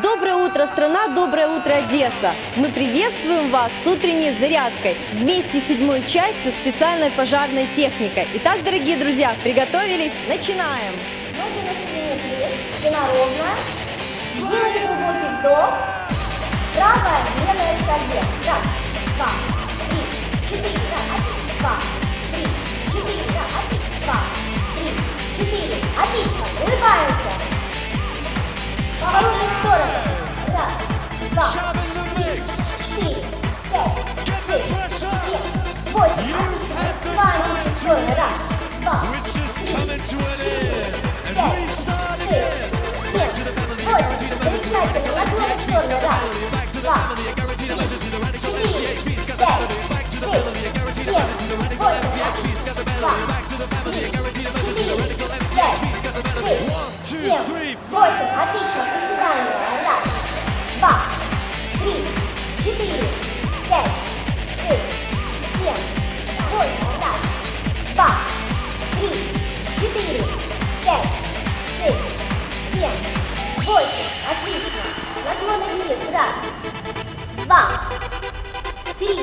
Доброе утро, страна! Доброе утро, Одесса! Мы приветствуем вас с утренней зарядкой вместе с седьмой частью специальной пожарной техникой. Итак, дорогие друзья, приготовились? Начинаем! Ноги на ширине плеч, спина ровная. Сделали глубокий вдох. Правая двигается вверх. Раз, семь, восемь. Отлично. Приседание. Раз, два, три, четыре, пять, шесть, семь, восемь. Раз, два, три, четыре, пять, шесть, семь, восемь. Отлично. Наклоны вниз. Раз, два, три,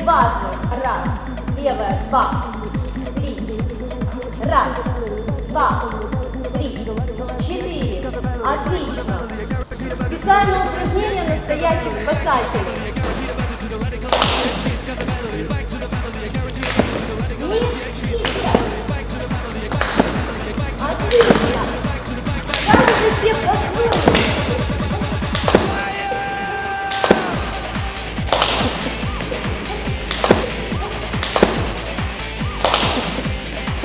отважных. Раз. Левое. Два. Три. Раз. Два. Три. Четыре. Отлично. Специальное упражнение настоящих спасателей.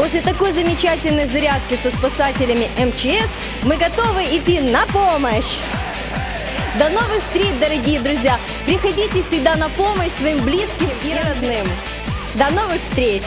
После такой замечательной зарядки со спасателями МЧС мы готовы идти на помощь! До новых встреч, дорогие друзья! Приходите всегда на помощь своим близким и родным. До новых встреч!